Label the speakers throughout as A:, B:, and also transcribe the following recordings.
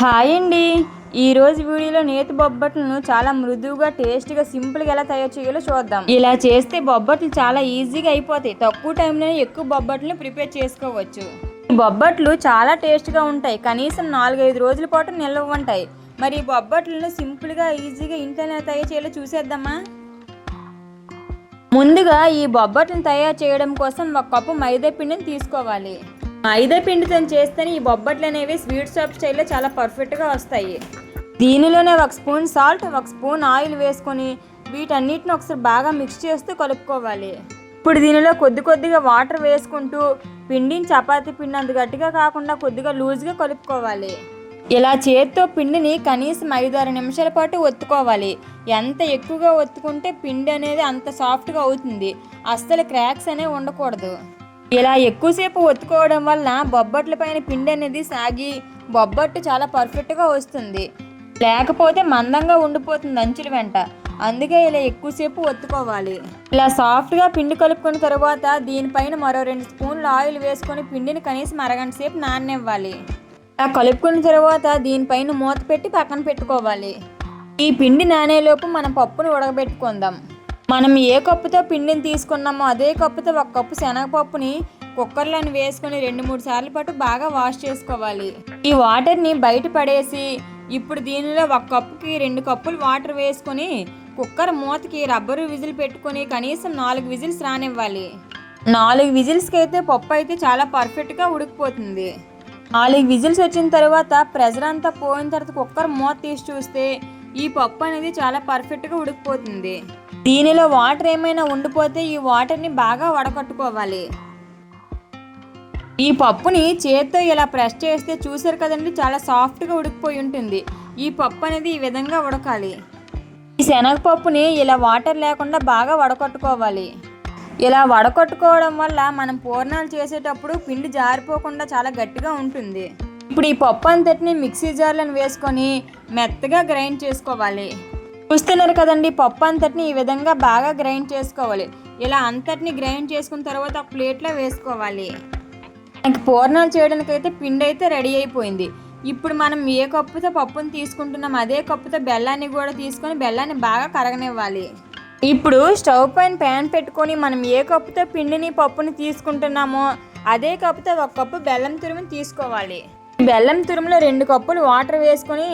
A: Hi అండి. ఈరోజు వీడియోలో నేతి బొబ్బట్లను చాలా మృదువుగా టేస్ట్గా సింపుల్గా ఎలా తయారు చేయాలో చూద్దాం. ఇలా చేస్తే బొబ్బట్లు చాలా ఈజీగా అయిపోతాయి. తక్కువ టైంలోనే ఎక్కువ బొబ్బట్లను ప్రిపేర్ చేసుకోవచ్చు. బొబ్బట్లు చాలా టేస్ట్గా ఉంటాయి. కనీసం నాలుగైదు రోజుల పాటు నిల్వ ఉంటాయి మరి ఈ బొబ్బట్లను సింపుల్గా ఈజీగా ఇంట్లోనే తయారు చేయాలో చూసేద్దామా? ముందుగా ఈ బొబ్బట్లను తయారు చేయడం కోసం ఒక కప్పు మైదా పిండిని తీసుకోవాలి. మైదా పిండితో చేస్తేనే ఈ బొబ్బట్లు అనేవి స్వీట్ షాప్ స్టైల్లో చాలా పర్ఫెక్ట్గా వస్తాయి. దీనిలోనే ఒక స్పూన్ సాల్ట్ ఒక స్పూన్ ఆయిల్ వేసుకొని వీటన్నిటిని ఒకసారి బాగా మిక్స్ చేస్తూ కలుపుకోవాలి. ఇప్పుడు దీనిలో కొద్ది కొద్దిగా వాటర్ వేసుకుంటూ పిండిని చపాతీ పిండి అంత గట్టిగా కాకుండా కొద్దిగా లూజ్గా కలుపుకోవాలి. ఇలా చేత్తో పిండిని కనీసం ఐదారు నిమిషాల పాటు ఒత్తుకోవాలి. ఎంత ఎక్కువగా ఒత్తుకుంటే పిండి అనేది అంత సాఫ్ట్గా అవుతుంది. అస్సలు క్రాక్స్ అనేవి ఉండకూడదు. ఇలా ఎక్కువసేపు ఒత్తుకోవడం వల్ల బొబ్బట్ల పైన పిండి అనేది సాగి బొబ్బట్టు చాలా పర్ఫెక్ట్గా వస్తుంది. లేకపోతే మందంగా ఉండిపోతుంది అంచుల వెంట. అందుకే ఇలా ఎక్కువసేపు ఒత్తుకోవాలి. ఇలా సాఫ్ట్గా పిండి కలుపుకున్న తర్వాత దీనిపైన మరో రెండు స్పూన్లు ఆయిల్ వేసుకొని పిండిని కనీసం అరగంట సేపు నాననివ్వాలి. ఇలా కలుపుకున్న తర్వాత దీనిపైన మూత పెట్టి పక్కన పెట్టుకోవాలి. ఈ పిండి నానేలోపు మనం పప్పును ఉడకబెట్టుకుందాం. మనం ఏ కప్పుతో పిండిని తీసుకున్నామో అదే కప్పుతో ఒక కప్పు శనగపప్పుని కుక్కర్లోని వేసుకొని రెండు మూడు సార్లు పాటు బాగా వాష్ చేసుకోవాలి. ఈ వాటర్ని బయట పడేసి ఇప్పుడు దీనిలో ఒక కప్పుకి రెండు కప్పులు వాటర్ వేసుకొని కుక్కర్ మూతకి రబ్బరు విజిల్ పెట్టుకొని కనీసం నాలుగు విజిల్స్ రానివ్వాలి. నాలుగు విజిల్స్కి అయితే పప్పు అయితే చాలా పర్ఫెక్ట్గా ఉడికిపోతుంది. నాలుగు విజిల్స్ వచ్చిన తర్వాత ప్రెజర్ అంతా పోయిన తర్వాత కుక్కర్ మూత తీసి చూస్తే ఈ పప్పు అనేది చాలా పర్ఫెక్ట్గా ఉడికిపోతుంది. దీనిలో వాటర్ ఏమైనా ఉండిపోతే ఈ వాటర్ని బాగా వడకట్టుకోవాలి. ఈ పప్పుని చేత్తో ఇలా ప్రెస్ చేస్తే చూసారు కదండి చాలా సాఫ్ట్గా ఉడికిపోయి ఉంటుంది. ఈ పప్పు అనేది ఈ విధంగా ఉడకాలి. ఈ శనగపప్పుని ఇలా వాటర్ లేకుండా బాగా వడకట్టుకోవాలి. ఇలా వడకట్టుకోవడం వల్ల మనం పూర్ణాలు చేసేటప్పుడు పిండి జారిపోకుండా చాలా గట్టిగా ఉంటుంది. ఇప్పుడు ఈ పప్పు అంతటిని మిక్సీ జార్లను వేసుకొని మెత్తగా గ్రైండ్ చేసుకోవాలి. చూస్తున్నారు కదండి పప్పు అంతటిని ఈ విధంగా బాగా గ్రైండ్ చేసుకోవాలి. ఇలా అంతటిని గ్రైండ్ చేసుకున్న తర్వాత ఒక ప్లేట్లో వేసుకోవాలి. మనకి పూర్ణాలు చేయడానికి అయితే పిండి అయితే రెడీ అయిపోయింది. ఇప్పుడు మనం ఏ కప్పుతో పప్పుని తీసుకుంటున్నాం అదే కప్పుతో బెల్లాన్ని కూడా తీసుకొని బెల్లాన్ని బాగా కరగనివ్వాలి. ఇప్పుడు స్టవ్ పైన ప్యాన్ పెట్టుకొని మనం ఏ కప్పుతో పిండిని పప్పుని తీసుకుంటున్నామో అదే కప్పుతో ఒక కప్పు బెల్లం తురుముని తీసుకోవాలి. బెల్లం తురుములో రెండు కప్పులు వాటర్ వేసుకొని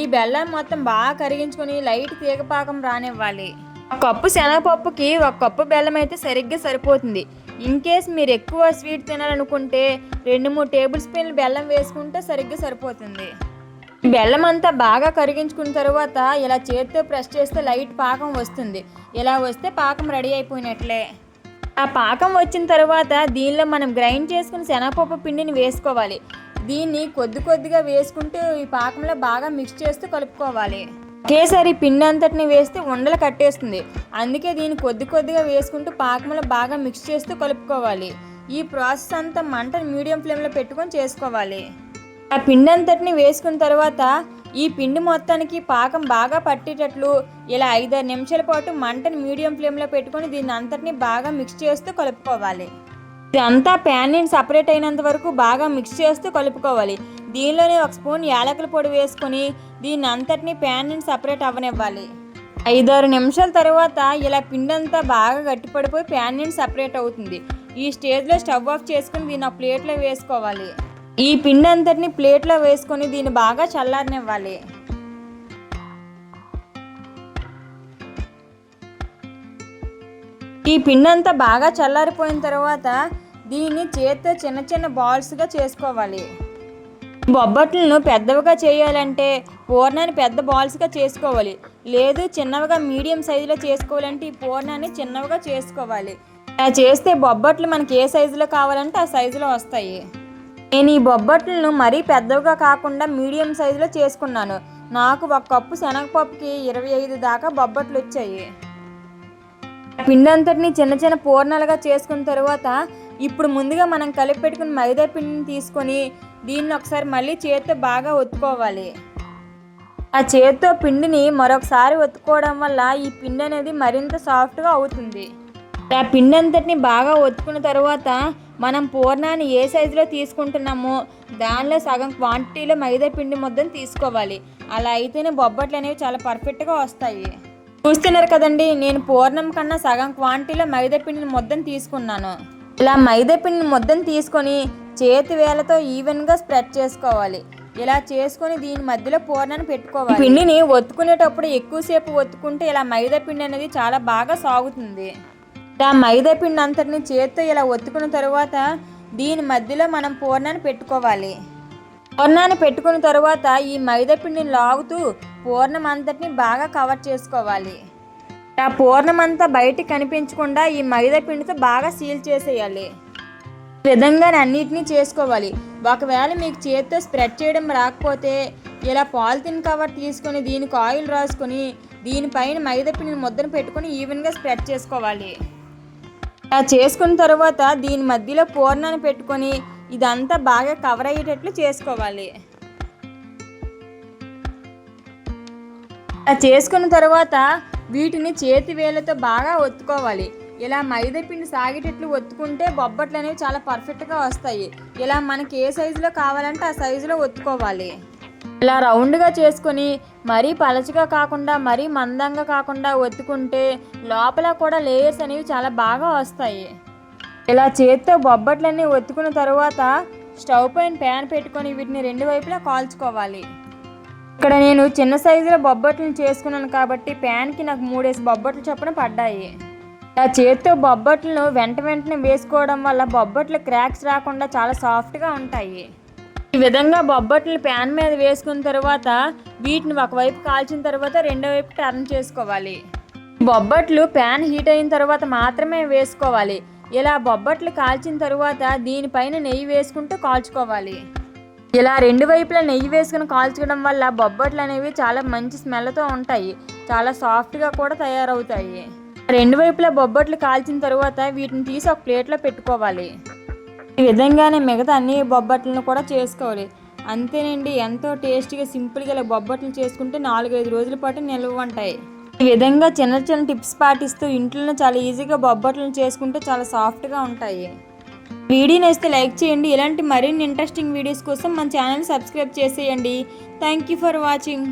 A: ఈ బెల్లం మొత్తం బాగా కరిగించుకొని లైట్ తీగపాకం రానివ్వాలి. కప్పు శనగపప్పుకి ఒక కప్పు బెల్లం అయితే సరిగ్గా సరిపోతుంది. ఇన్ కేస్ మీరు ఎక్కువ స్వీట్ తినాలనుకుంటే రెండు మూడు టేబుల్ స్పూన్లు బెల్లం వేసుకుంటే సరిగ్గా సరిపోతుంది. బెల్లం అంతా బాగా కరిగించుకున్న తర్వాత ఇలా చేతితో ప్రెస్ చేస్తే లైట్ పాకం వస్తుంది. ఇలా వస్తే పాకం రెడీ అయిపోయినట్లే. ఆ పాకం వచ్చిన తర్వాత దీనిలో మనం గ్రైండ్ చేసుకుని శనగపప్పు పిండిని వేసుకోవాలి. దీన్ని కొద్ది కొద్దిగా వేసుకుంటూ ఈ పాకంలో బాగా మిక్స్ చేస్తూ కలుపుకోవాలి. ఒకేసారి పిండి అంతటిని వేస్తే ఉండలు కట్టేస్తుంది. అందుకే దీన్ని కొద్ది కొద్దిగా వేసుకుంటూ పాకంలో బాగా మిక్స్ చేస్తూ కలుపుకోవాలి. ఈ ప్రాసెస్ అంతా మంటను మీడియం ఫ్లేమ్లో పెట్టుకొని చేసుకోవాలి. ఆ పిండి అంతటిని వేసుకున్న తర్వాత ఈ పిండి మొత్తానికి పాకం బాగా పట్టేటట్లు ఇలా ఐదారు నిమిషాల పాటు మంటను మీడియం ఫ్లేమ్లో పెట్టుకొని దీన్ని అంతటిని బాగా మిక్స్ చేస్తూ కలుపుకోవాలి. ఇదంతా ప్యాన్ నుండి సపరేట్ అయినంత వరకు బాగా మిక్స్ చేస్తూ కలుపుకోవాలి. దీనిలోనే ఒక స్పూన్ యాలకుల పొడి వేసుకొని దీన్ని అంతటిని ప్యాన్ నుండి సపరేట్ అవ్వనివ్వాలి. ఐదారు నిమిషాల తర్వాత ఇలా పిండి అంతా బాగా గట్టిపడిపోయి ప్యాన్ నుండి సపరేట్ అవుతుంది. ఈ స్టేజ్లో స్టవ్ ఆఫ్ చేసుకుని దీన్ని ఒక ప్లేట్లో వేసుకోవాలి. ఈ పిండి అంతటిని ప్లేట్లో వేసుకొని దీన్ని బాగా చల్లారనివ్వాలి. ఈ పిండి అంతా బాగా చల్లారిపోయిన తర్వాత దీన్ని చేత్తో చిన్న చిన్న బాల్స్గా చేసుకోవాలి. బొబ్బట్లను పెద్దవిగా చేయాలంటే పూర్ణాన్ని పెద్ద బాల్స్గా చేసుకోవాలి. లేదు చిన్నవిగా మీడియం సైజులో చేసుకోవాలంటే ఈ పూర్ణాన్ని చిన్నవిగా చేసుకోవాలి. అలా చేస్తే బొబ్బట్లు మనకి ఏ సైజులో కావాలంటే ఆ సైజులో వస్తాయి. నేను ఈ బొబ్బట్లను మరీ పెద్దవిగా కాకుండా మీడియం సైజులో చేసుకున్నాను. నాకు ఒక కప్పు శనగపప్పుకి ఇరవై ఐదు దాకా బొబ్బట్లు వచ్చాయి పిండి అంతటిని చిన్న చిన్న పూర్ణాలుగా చేసుకున్న తర్వాత ఇప్పుడు ముందుగా మనం కలిపి పెట్టుకున్న మైదా పిండిని తీసుకొని దీన్ని ఒకసారి మళ్ళీ చేత్తో బాగా ఒత్తుకోవాలి. ఆ చేతితో పిండిని మరొకసారి ఒత్తుకోవడం వల్ల ఈ పిండి అనేది మరింత సాఫ్ట్గా అవుతుంది. ఆ పిండి అంతటిని బాగా ఒత్తుకున్న తర్వాత మనం పూర్ణాన్ని ఏ సైజులో తీసుకుంటున్నామో దానిలో సగం క్వాంటిటీలో మైదా పిండి ముద్దను తీసుకోవాలి. అలా అయితేనే బొబ్బట్లు అనేవి చాలా పర్ఫెక్ట్గా వస్తాయి. చూస్తున్నారు కదండి నేను పూర్ణం కన్నా సగం క్వాంటిటీలో మైదా పిండిని ముద్దను తీసుకున్నాను. ఇలా మైదా పిండిని ముద్దను తీసుకొని చేతి వేలతో ఈవెన్గా స్ప్రెడ్ చేసుకోవాలి. ఇలా చేసుకొని దీని మధ్యలో పూర్ణాన్ని పెట్టుకోవాలి. పిండిని ఒత్తుకునేటప్పుడు ఎక్కువసేపు ఒత్తుకుంటే ఇలా మైదా పిండి అనేది చాలా బాగా సాగుతుంది. ఇలా మైదా పిండి అంతటిని చేత్తో ఇలా ఒత్తుకున్న తర్వాత దీని మధ్యలో మనం పూర్ణాన్ని పెట్టుకోవాలి. పూర్ణాన్ని పెట్టుకున్న తర్వాత ఈ మైదా పిండిని లాగుతూ పూర్ణం అంతటిని బాగా కవర్ చేసుకోవాలి. ఆ పూర్ణం అంతా బయటికి కనిపించకుండా ఈ మైదా పిండితో బాగా సీల్ చేసేయాలి. ఈ విధంగా అన్నిటినీ చేసుకోవాలి. ఒకవేళ మీకు చేతితో స్ప్రెడ్ చేయడం రాకపోతే ఇలా పాలిథిన్ కవర్ తీసుకొని దీనికి ఆయిల్ రాసుకొని దీనిపైన మైదా పిండిని ముద్దను పెట్టుకొని ఈవెన్గా స్ప్రెడ్ చేసుకోవాలి. అలా చేసుకున్న తర్వాత దీని మధ్యలో పూర్ణాన్ని పెట్టుకొని ఇదంతా బాగా కవర్ అయ్యేటట్లు చేసుకోవాలి. ఇలా చేసుకున్న తర్వాత వీటిని చేతి వేలతో బాగా ఒత్తుకోవాలి. ఇలా మైదా పిండి సాగేటట్లు ఒత్తుకుంటే బొబ్బట్లు అనేవి చాలా పర్ఫెక్ట్గా వస్తాయి. ఇలా మనకి ఏ సైజులో కావాలంటే ఆ సైజులో ఒత్తుకోవాలి. ఇలా రౌండ్గా చేసుకొని మరీ పలచగా కాకుండా మరీ మందంగా కాకుండా ఒత్తుకుంటే లోపల కూడా లేయర్స్ అనేవి చాలా బాగా వస్తాయి. ఇలా చేత్తో బొబ్బట్లన్నీ ఒత్తుకున్న తర్వాత స్టవ్ పైన ప్యాన్ పెట్టుకొని వీటిని రెండు వైపులా కాల్చుకోవాలి. ఇక్కడ నేను చిన్న సైజులో బొబ్బట్లను చేసుకున్నాను కాబట్టి ప్యాన్కి నాకు మూడేసి బొబ్బట్లు చొప్పున పడ్డాయి. ఆ చేతితో బొబ్బట్లను వెంట వెంటనే వేసుకోవడం వల్ల బొబ్బట్లు క్రాక్స్ రాకుండా చాలా సాఫ్ట్గా ఉంటాయి. ఈ విధంగా బొబ్బట్లు ప్యాన్ మీద వేసుకున్న తర్వాత వీటిని ఒకవైపు కాల్చిన తర్వాత రెండో వైపు టర్న్ చేసుకోవాలి. బొబ్బట్లు ప్యాన్ హీట్ అయిన తర్వాత మాత్రమే వేసుకోవాలి. ఇలా బొబ్బట్లు కాల్చిన తర్వాత దీనిపైన నెయ్యి వేసుకుంటూ కాల్చుకోవాలి. ఇలా రెండు వైపులా నెయ్యి వేసుకుని కాల్చుకోవడం వల్ల బొబ్బట్లు అనేవి చాలా మంచి స్మెల్తో ఉంటాయి. చాలా సాఫ్ట్గా కూడా తయారవుతాయి. రెండు వైపులా బొబ్బట్లు కాల్చిన తర్వాత వీటిని తీసి ఒక ప్లేట్లో పెట్టుకోవాలి. ఈ విధంగానే మిగతా అన్ని బొబ్బట్లను కూడా చేసుకోవాలి. అంతేనండి ఎంతో టేస్టీగా సింపుల్గా ఇలా బొబ్బట్లు చేసుకుంటే నాలుగైదు రోజుల పాటు నిల్వ ఉంటాయి. ఈ విధంగా చిన్న చిన్న టిప్స్ పాటిస్తూ ఇంట్లో చాలా ఈజీగా బొబ్బట్లను చేసుకుంటే చాలా సాఫ్ట్గా ఉంటాయి. వీడియో నేస్తే లైక్ చేయండి. ఇలాంటి మరిన్ని ఇంట్రెస్టింగ్ వీడియోస్ కోసం మన ఛానల్ సబ్స్క్రైబ్ చేసేయండి. Thank you for watching